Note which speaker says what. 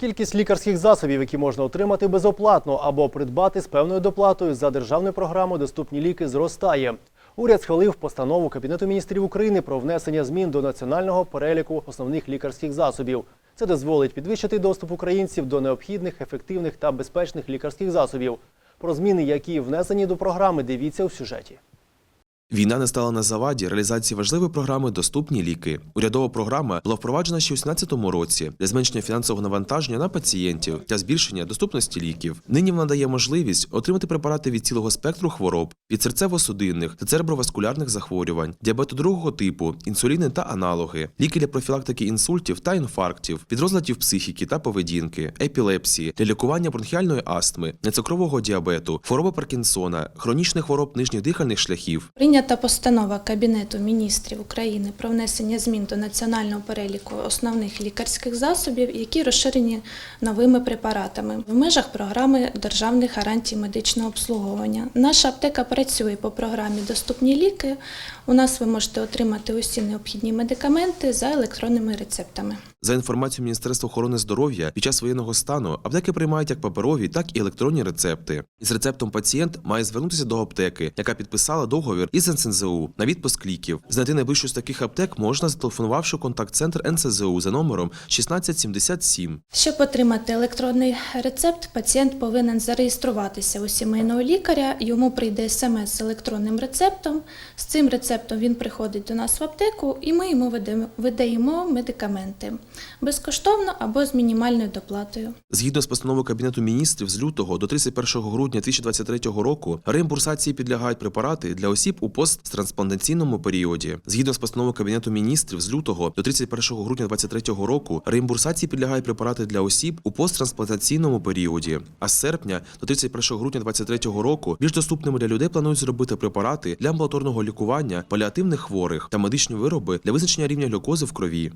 Speaker 1: Кількість лікарських засобів, які можна отримати безоплатно або придбати з певною доплатою за державною програмою Доступні ліки зростає. Уряд схвалив постанову Кабінету міністрів України про внесення змін до національного переліку основних лікарських засобів. Це дозволить підвищити доступ українців до необхідних, ефективних та безпечних лікарських засобів. Про зміни, які внесені до програми, дивіться у сюжеті.
Speaker 2: Війна не стала на заваді реалізації важливої програми Доступні ліки. Урядова програма була впроваджена ще у 2017 році для зменшення фінансового навантаження на пацієнтів та збільшення доступності ліків. Нині вона дає можливість отримати препарати від цілого спектру хвороб, від серцево-судинних та цереброваскулярних захворювань, діабету другого типу, інсуліни та аналоги, ліки для профілактики інсультів та інфарктів, від розладів психіки та поведінки, епілепсії, для лікування бронхіальної астми, нецукрового діабету, хвороби Паркінсона, хронічних хвороб нижніх дихальних шляхів,
Speaker 3: Прийнята постанова Кабінету міністрів України про внесення змін до національного переліку основних лікарських засобів, які розширені новими препаратами в межах програми державних гарантій медичного обслуговування. Наша аптека працює по програмі Доступні ліки. У нас ви можете отримати усі необхідні медикаменти за електронними рецептами.
Speaker 2: За інформацією Міністерства охорони здоров'я, під час воєнного стану аптеки приймають як паперові, так і електронні рецепти. Із рецептом пацієнт має звернутися до аптеки, яка підписала договір із НСЗУ на відпуск ліків. Знайти найближчу з таких аптек можна, зателефонувавши контакт-центр НСЗУ за номером 1677.
Speaker 3: Щоб отримати електронний рецепт, пацієнт повинен зареєструватися у сімейного лікаря. Йому прийде смс з електронним рецептом. З цим рецептом він приходить до нас в аптеку, і ми йому видаємо- медикаменти безкоштовно або з мінімальною доплатою.
Speaker 2: Згідно з постановою Кабінету міністрів з лютого до 31 грудня 2023 року реімбурсації підлягають препарати для осіб у посттрансплантаційному періоді. Згідно з постановою Кабінету міністрів з лютого до 31 грудня 2023 року реімбурсації підлягають препарати для осіб у посттрансплантаційному періоді. А з серпня до 31 грудня 2023 року більш доступними для людей планують зробити препарати для амбулаторного лікування паліативних хворих та медичні вироби для визначення рівня глюкози в крові.